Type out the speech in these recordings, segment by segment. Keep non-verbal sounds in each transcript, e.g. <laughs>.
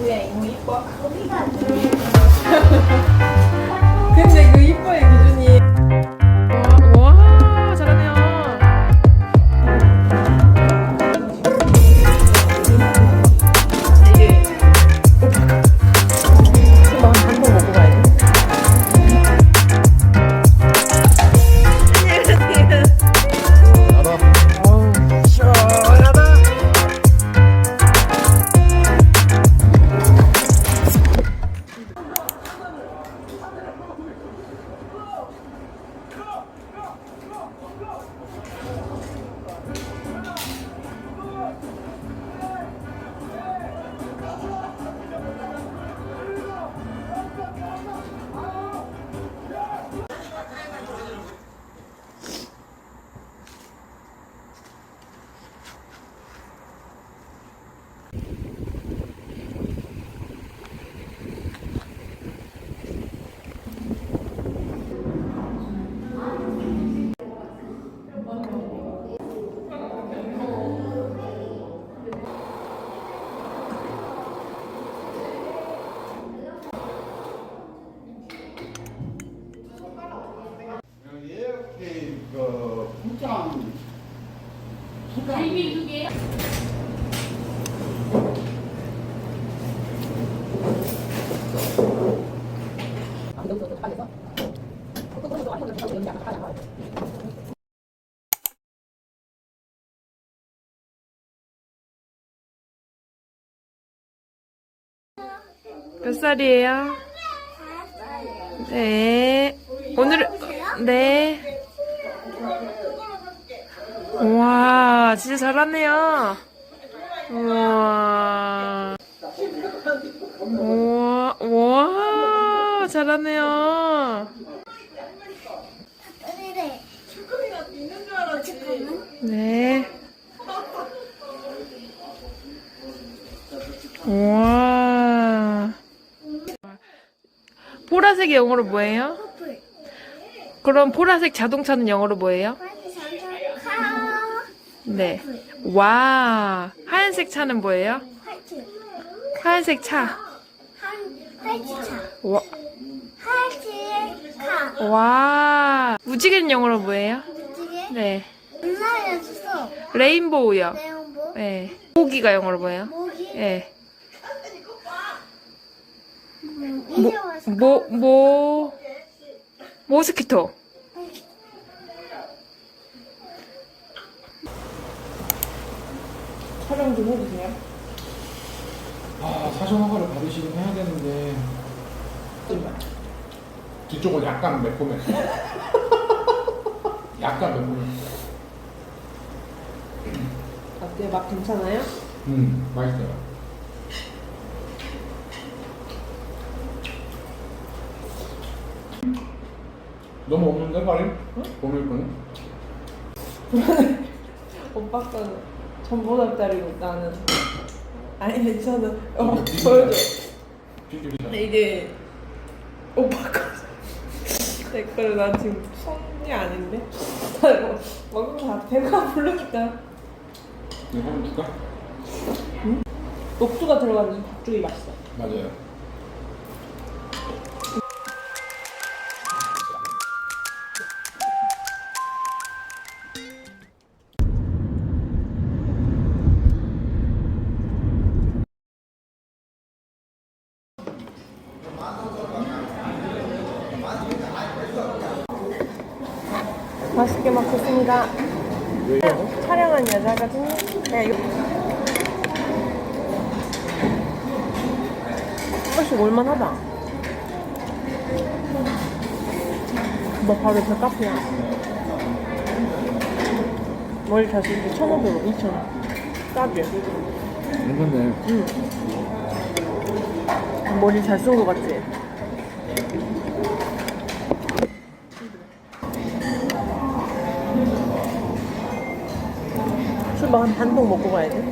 이모 이뻐? 근데 그 이뻐의 이렇게 그 포장 몇 살이에요? 네. 오늘 네. 와, 진짜 잘하네요. 우와. 우와, 와, 잘하네요. 그래. 네. 와. 보라색 영어로 뭐예요? 커플. 그럼 보라색 자동차는 영어로 뭐예요? 잠깐 네. 와. 하얀색 차는 뭐예요? 화이트. 하얀색 차. 한 화이트 차. 와. 화이트 차. 와. 무지개는 영어로 뭐예요? 네. 음날려줬어. 레인보우요. 네온보. 네. 모기가 영어로 뭐예요? 모기. 네. 음, 모. 모, 모, 모스키토. 촬영 좀 해주세요. 아 사전 허가를 받으시긴 해야 되는데 뒤쪽은 약간 매콤해 약간 매콤해 어때요? 맛 괜찮아요? 음 맛있어요 너무 없는데 발이? 오늘 거는? <laughs> 오빠 거는 전보답다리고 나는 아니 괜찮아. 어, 비빔밥. 보여줘. 근데 이게 오빠 거. 내 거를 나 지금 손이 아닌데? 나 이거 먹으면 다 배가 부르니까 이거 한번 줄까? 녹두가 들어가는 밥죽이 맛있어. 맞아요 먹겠습니다. 촬영한 여자거든요. 네, 이거. 한 번씩 올만하다. 뭐 바로 저 카페야. 머리 이렇게 1,500원, 2,000원. 싸게. 괜찮네 머리 잘 쓴 거 같지? 막한 반통 먹고 가야 돼.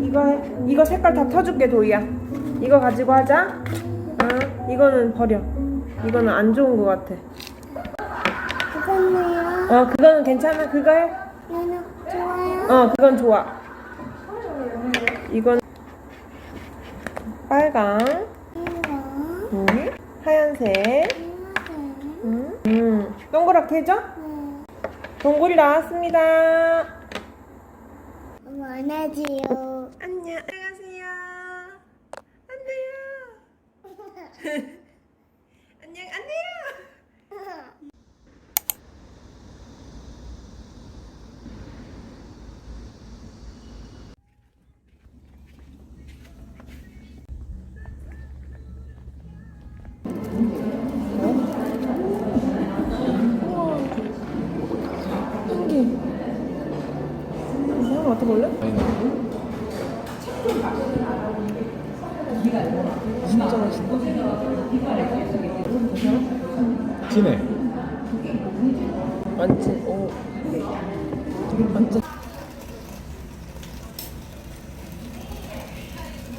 이거 해. 이거 색깔 다 터줄게 도희야. 이거 가지고 하자. 아, 이거는 버려. 이거는 안 좋은 거 같아. 그거는요? 어, 그거는 괜찮아. 그거 해. 얘는 좋아요? 어, 그건 좋아. 이건 빨강. 음, 하얀색. 음, 음. 동그랗게 해줘. 네. 동굴이 나왔습니다. 원하지요. 이 사람 맡아볼래? 진짜 맛있다. 진해. 완전 오. 완전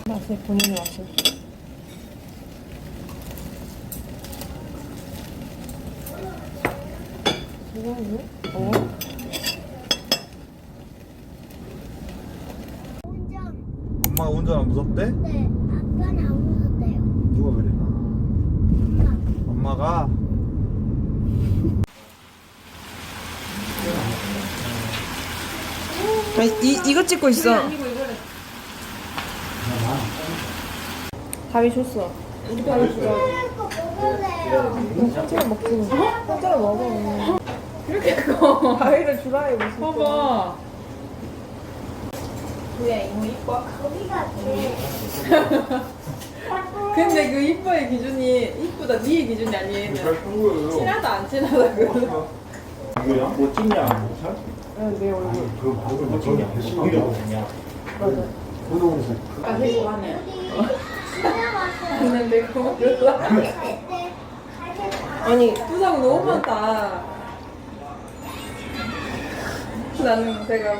맛을 본인의 맛을. 이거는 어? 운전. 엄마가 운전 안 무섭대? 네. 아빠는 안 무섭대요. 누가 그래? 엄마가 아니, 이 이거 찍고 있어. 밥이 줬어. 우리 밥이 줬어. 이거 먹을래요. 먹지. 혼자 먹어. 이렇게 커. 가위를 주라 해 무슨. 봐 봐. 거기가 돼. 근데 그 이뻐의 기준이 이쁘다 니의 기준이 아니에요 얘는 친하다 안 친하다 그 뭐야? 뭐 찍냐? 살? 내 얼굴. 그 방금 뭐 찍냐? 방금 뭐냐? 맞아. 운동에서 아 되게 좋아하네. 근데 내가 몰라 네. <laughs> 아니 부상 너무 많다 나는 제가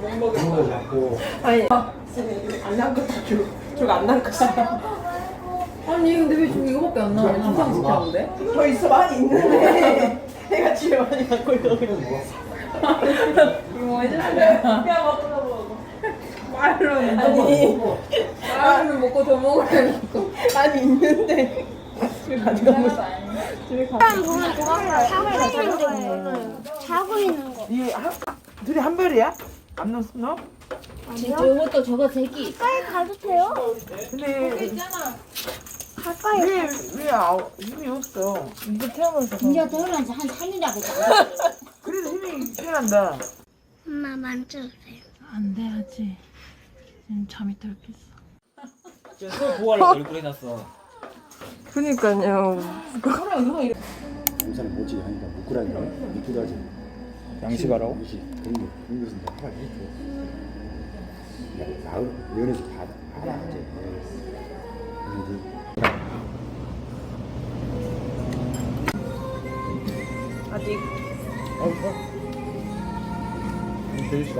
못 먹겠어 그거 잡고 아니. 안 남겼다 줄. 줄안 남겼어. 아니 근데 왜 지금 이거밖에 안 나와 부상 시켰는데? 더 있어 많이 있는데. <laughs> 내가 집에 많이 갖고 있어 그냥. 이거 뭐 해주실래요? 야 먹어 먹어. 말로는 아니 말로는 먹고 더 먹으려니까 아니 있는데 가져가고. 집에 가. 보면 자고 있는 거예요. 자고 있는 거. 이 한, 둘이 한 별이야? 안 넣었어? 너? 저것도 저거 새끼 가까이 가도 돼요? 근데 가까이. 왜왜 아, 힘이 없어? 이거 태어나서 이제 태어난 지한 3일이라고 했잖아 그래도 힘이 필요한다. 엄마 만져주세요. 안 돼야지 지금 잠이 들겠어 또 보아를 얼굴에 놨어. 그니까요. 영상 뭐지? 하니까 무꾸라니까 이쁘다 하지. 양식하라고? 무시 그런 거 그런 것은 다 하라 해줘. 야 나을 면에서 다 알아 이제. 근데 아직 되게 싫어.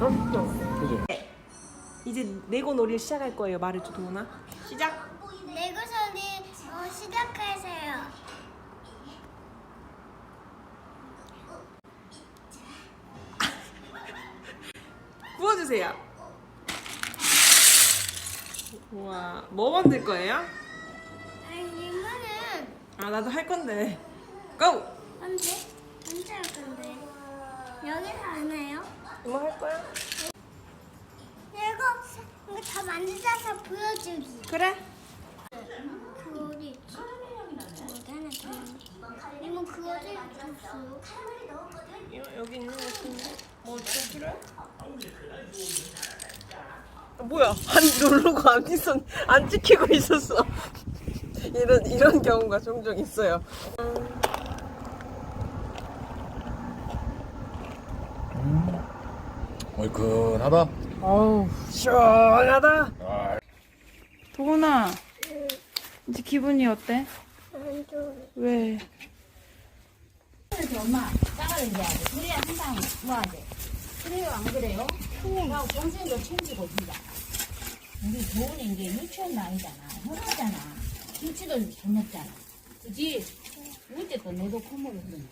없어. 이제 레고 놀이를 시작할 거예요. 말해줘 도훈아. 시작. 소리 어, 시작하세요. <laughs> 구워주세요. 우와, 뭐 만들 거예요? 아니 이거는 아 나도 할 건데. 고! 언제? 언제 할 건데? 여기서 안 해요? 이거 할 거야? 이거 다 만들어서 보여주기. 그래. 그 어디 있지? 어디 하나 더 있네. 이모 그 어디 있었어? 여, 여기 있는 거 같은데. 뭐또 필요해? 아, 뭐야? 안 누르고 안 있었, 안 찍히고 있었어. <laughs> 이런 이런 경우가 종종 있어요. 얼큰하다. 어우 시원하다. 도훈아 이제 기분이 어때? 안 좋아. 왜? 엄마 짱을 이제 그래야 한방 모아야 돼 그래요 안 그래요? 그냥 동생도 챙기고 진짜 우리 좋은 게 유치원도 아니잖아. 흔하잖아. 김치도 잘 먹잖아. 그지? 우리 때도 내도 콧물을 흘렸네.